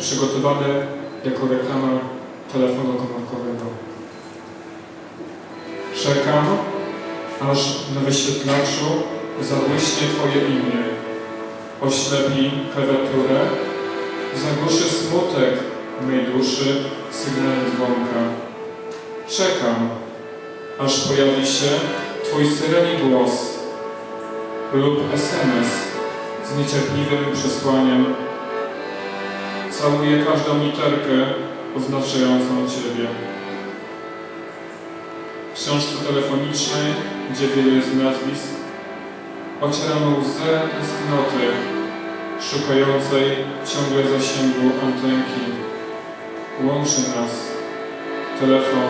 przygotowany jako reklama telefonu komórkowego. Czekam, aż na wyświetlaczu zabłyśnie Twoje imię, oślepi klawiaturę, zagłuszy smutek mej duszy sygnałem dzwonka. Czekam, aż pojawi się Twój syreni głos lub SMS z niecierpliwym przesłaniem. Całuję każdą literkę oznaczającą Ciebie. W książce telefonicznej, gdzie wiele jest nazwisk, ocieram łzę tęsknoty, szukającej ciągle zasięgu antenki. Łączy nas telefon